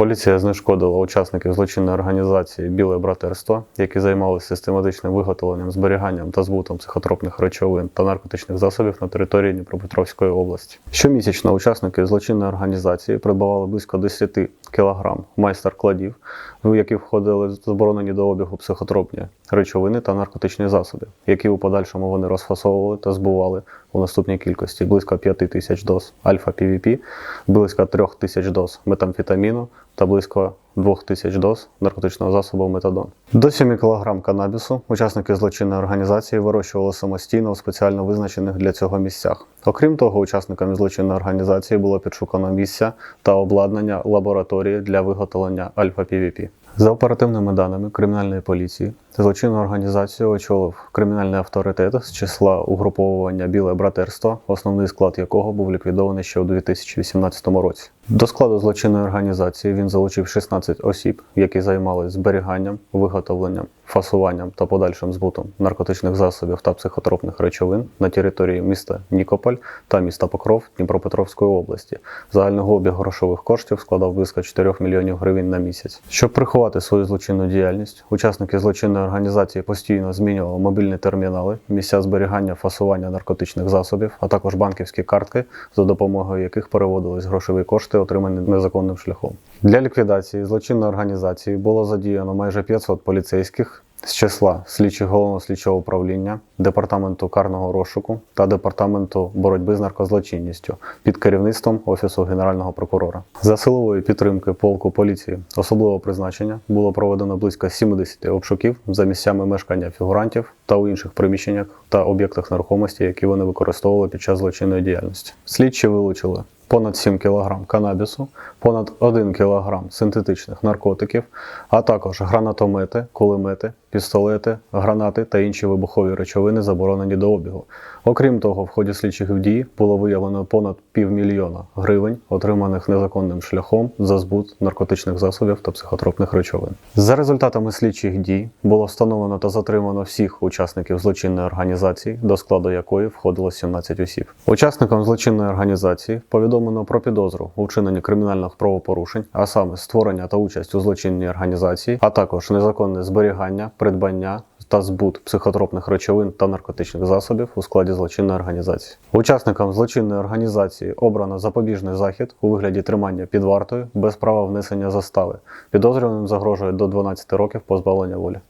Поліція знешкодила учасників злочинної організації Біле братерство, які займалися систематичним виготовленням, зберіганням та збутом психотропних речовин та наркотичних засобів на території Дніпропетровської області. Щомісячно учасники злочинної організації придбавали близько 10 кг майстер-кладів, в які входили заборонені до обігу психотропні речовини та наркотичні засоби, які у подальшому вони розфасовували та збували у наступній кількості близько 5 тисяч доз альфа-ПВП, близько 3 тисяч доз метамфетаміну та близько 2 тисяч доз наркотичного засобу метадон. До 7 кг канабісу учасники злочинної організації вирощували самостійно у спеціально визначених для цього місцях. Окрім того, учасниками злочинної організації було підшукано місця та обладнання лабораторії для виготовлення альфа-ПВП. За оперативними даними кримінальної поліції, злочинну організацію очолив кримінальний авторитет з числа угруповування Біле братерство, основний склад якого був ліквідований ще у 2018 році. До складу злочинної організації він залучив 16 осіб, які займалися зберіганням, виготовленням, фасуванням та подальшим збутом наркотичних засобів та психотропних речовин на території міста Нікополь та міста Покров Дніпропетровської області. Загальний обіг грошових коштів складав близько 4 мільйонів гривень на місяць. Щоб приховати свою злочинну діяльність, учасники злочинної організації постійно змінювали мобільні термінали, місця зберігання фасування наркотичних засобів, а також банківські картки, за допомогою яких переводились грошові кошти, отримані незаконним шляхом. Для ліквідації злочинної організації було задіяно майже 500 поліцейських з числа слідчих головного слідчого управління, департаменту карного розшуку та департаменту боротьби з наркозлочинністю під керівництвом офісу генерального прокурора. За силової підтримки полку поліції особливого призначення було проведено близько 70 обшуків за місцями мешкання фігурантів та у інших приміщеннях та об'єктах нерухомості, які вони використовували під час злочинної діяльності. Слідчі вилучили понад 7 кг канабісу, понад 1 кг синтетичних наркотиків, а також гранатомети, кулемети, пістолети, гранати та інші вибухові речовини, заборонені до обігу. Окрім того, в ході слідчих дій було виявлено понад півмільйона гривень, отриманих незаконним шляхом за збут наркотичних засобів та психотропних речовин. За результатами слідчих дій було встановлено та затримано всіх учасників злочинної організації, до складу якої входило 17 осіб. Учасникам злочинної організації повідомлено про підозру у вчиненні кримінальних правопорушень, а саме створення та участь у злочинній організації, а також незаконне зберігання, придбання та збут психотропних речовин та наркотичних засобів у складі злочинної організації. Учасникам злочинної організації обрано запобіжний захід у вигляді тримання під вартою без права внесення застави. Підозрюваним загрожує до 12 років позбавлення волі.